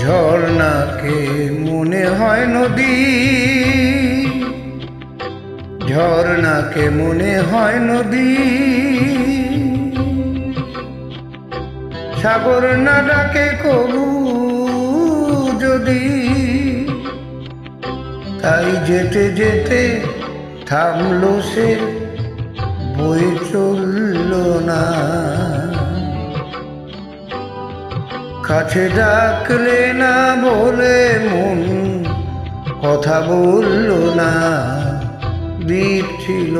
ঝর্ণাকে মনে হয় নদী। ঝর্ণাকে মনে হয় নদী। সাগর না ডাকে কবু যদি। তাই যেতে যেতে থামলো সে বই চলল কাছে ডাকলে না বলে মন, কথা বলল না দ্বীপ ছিল।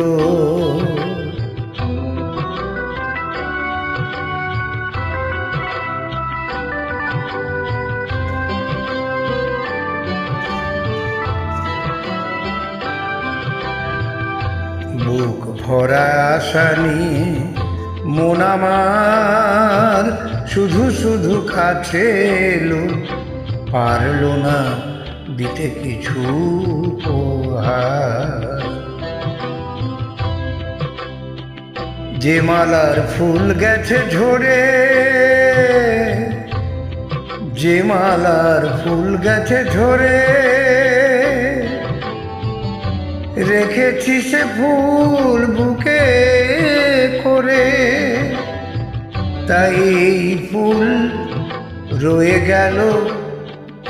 বুক ভরা আশা নিয়ে মন আমার শুধু শুধু কাছে এলো, পারল না দিতে কিছু যে মালার ফুল গেছে ঝরে, যে মালার ফুল গেছে ঝরে, রেখেছি সে ফুল বুকে করে। তাই এই ফুল রয়ে গেল,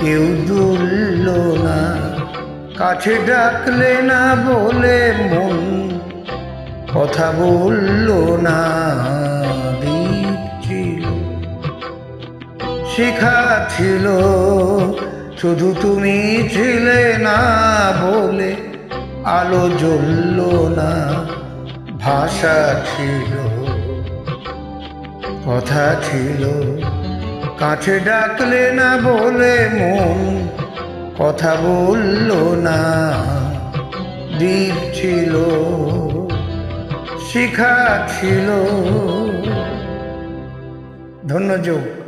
কেউ দুলল না। কাছে ডাকলে না বলে মন, কথা বলল না ছিল। শেখা ছিল, শুধু তুমি ছিলে না বলে আলো জ্বলল না, ভাষা ছিল। কথা ছিল। কাছে ডাকলে না বলে মন, কথা বলল না দ্বীপ ছিল, শিখা ছিল। ধন্যযোগ